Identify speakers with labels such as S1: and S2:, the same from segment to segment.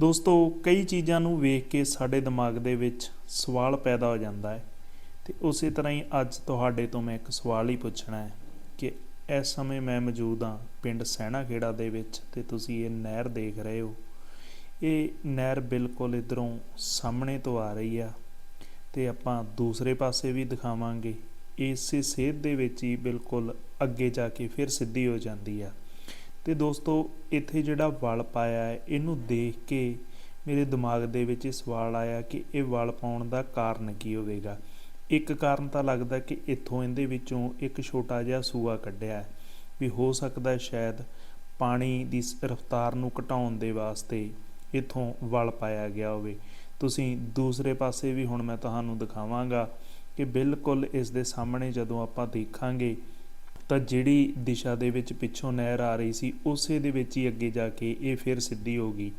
S1: ਦੋਸਤੋ, ਕਈ ਚੀਜ਼ਾਂ ਨੂੰ ਵੇਖ ਕੇ ਸਾਡੇ ਦਿਮਾਗ ਦੇ ਵਿੱਚ ਸਵਾਲ ਪੈਦਾ ਹੋ ਜਾਂਦਾ ਹੈ ਤੇ ਉਸੇ ਤਰ੍ਹਾਂ ਹੀ ਅੱਜ ਤੁਹਾਡੇ ਤੋਂ ਮੈਂ ਇੱਕ ਸਵਾਲ ਹੀ ਪੁੱਛਣਾ ਹੈ ਕਿ ਇਸ ਸਮੇਂ ਮੈਂ ਮੌਜੂਦ ਹਾਂ ਪਿੰਡ ਸਹਿਣਾ ਖੇੜਾ ਦੇ ਵਿੱਚ ਤੇ ਤੁਸੀਂ ਇਹ ਨਹਿਰ ਦੇਖ ਰਹੇ ਹੋ। ਇਹ ਨਹਿਰ ਬਿਲਕੁਲ ਇਧਰੋਂ ਸਾਹਮਣੇ ਤੋਂ ਆ ਰਹੀ ਆ ਤੇ ਆਪਾਂ ਦੂਸਰੇ ਪਾਸੇ ਵੀ ਦਿਖਾਵਾਂਗੇ। ਇਸੇ ਸੇਧ ਦੇ ਵਿੱਚ ਹੀ ਬਿਲਕੁਲ ਅੱਗੇ ਜਾ ਕੇ ਫਿਰ ਸਿੱਧੀ ਹੋ ਜਾਂਦੀ ਆ। ਤੇ ਦੋਸਤੋ, ਇੱਥੇ ਜਿਹੜਾ ਵਲ ਪਾਇਆ ਹੈ, ਇਹਨੂੰ ਦੇਖ ਕੇ ਮੇਰੇ ਦਿਮਾਗ ਦੇ ਵਿੱਚ ਇਹ ਸਵਾਲ ਆਇਆ ਕਿ ਇਹ ਵਲ ਪਾਉਣ ਦਾ ਕਾਰਨ ਕੀ ਹੋਵੇਗਾ। ਇੱਕ ਕਾਰਨ ਤਾਂ ਲੱਗਦਾ ਕਿ ਇੱਥੋਂ ਇਹਦੇ ਵਿੱਚੋਂ ਇੱਕ ਛੋਟਾ ਜਿਹਾ ਸੂਆ ਕੱਢਿਆ ਹੈ ਵੀ ਹੋ ਸਕਦਾ ਸ਼ਾਇਦ ਪਾਣੀ ਦੀ ਰਫ਼ਤਾਰ ਨੂੰ ਘਟਾਉਣ ਦੇ ਵਾਸਤੇ ਇੱਥੋਂ ਵਲ ਪਾਇਆ ਗਿਆ ਹੋਵੇ। ਤੁਸੀਂ ਦੂਸਰੇ ਪਾਸੇ ਵੀ ਹੁਣ ਮੈਂ ਤੁਹਾਨੂੰ ਦਿਖਾਵਾਂਗਾ ਕਿ ਬਿਲਕੁਲ ਇਸ ਦੇ ਸਾਹਮਣੇ ਜਦੋਂ ਆਪਾਂ ਦੇਖਾਂਗੇ ਤਾਂ ਜਿਹੜੀ ਦਿਸ਼ਾ ਦੇ ਵਿੱਚ ਪਿੱਛੋਂ ਨਹਿਰ ਆ ਰਹੀ ਸੀ, ਉਸੇ ਦੇ ਵਿੱਚ ਹੀ ਅੱਗੇ ਜਾ ਕੇ ਇਹ ਫਿਰ ਸਿੱਧੀ ਹੋ ਗਈ।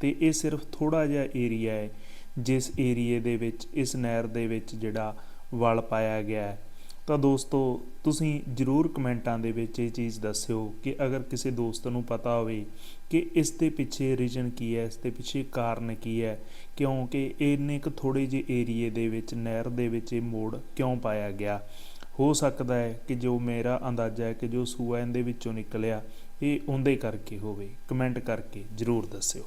S1: ਤੇ ਇਹ ਸਿਰਫ ਥੋੜਾ ਜਿਹਾ ਏਰੀਆ ਹੈ, ਜਿਸ ਏਰੀਏ ਦੇ ਵਿੱਚ, ਇਸ ਨਹਿਰ ਦੇ ਵਿੱਚ ਜਿਹੜਾ ਵਲ ਪਾਇਆ ਗਿਆ ਹੈ। ਤਾਂ ਦੋਸਤੋ, ਤੁਸੀਂ ਜਰੂਰ ਕਮੈਂਟਾਂ ਦੇ ਵਿੱਚ ਇਹ ਚੀਜ਼ ਦੱਸਿਓ ਕਿ ਅਗਰ ਕਿਸੇ ਦੋਸਤ ਨੂੰ ਪਤਾ ਹੋਵੇ ਕਿ ਇਸ ਦੇ ਪਿੱਛੇ ਰੀਜਨ ਕੀ ਹੈ, ਇਸ ਦੇ ਪਿੱਛੇ ਕਾਰਨ ਕੀ ਹੈ, ਕਿਉਂਕਿ ਇੰਨੇ ਕੁ ਥੋੜੇ ਜਿਹੇ ਏਰੀਏ ਦੇ ਵਿੱਚ, ਨਹਿਰ ਦੇ ਵਿੱਚ ਇਹ ਮੋੜ ਕਿਉਂ ਪਾਇਆ ਗਿਆ। ਹੋ ਸਕਦਾ ਹੈ ਕਿ ਜੋ ਮੇਰਾ ਅੰਦਾਜ਼ਾ ਹੈ ਕਿ ਜੋ ਸੂਆ ਇਹਦੇ ਵਿੱਚੋਂ ਨਿਕਲਿਆ, ਇਹ ਉਹਦੇ ਕਰਕੇ ਹੋਵੇ। ਕਮੈਂਟ ਕਰਕੇ ਜਰੂਰ ਦੱਸਿਓ।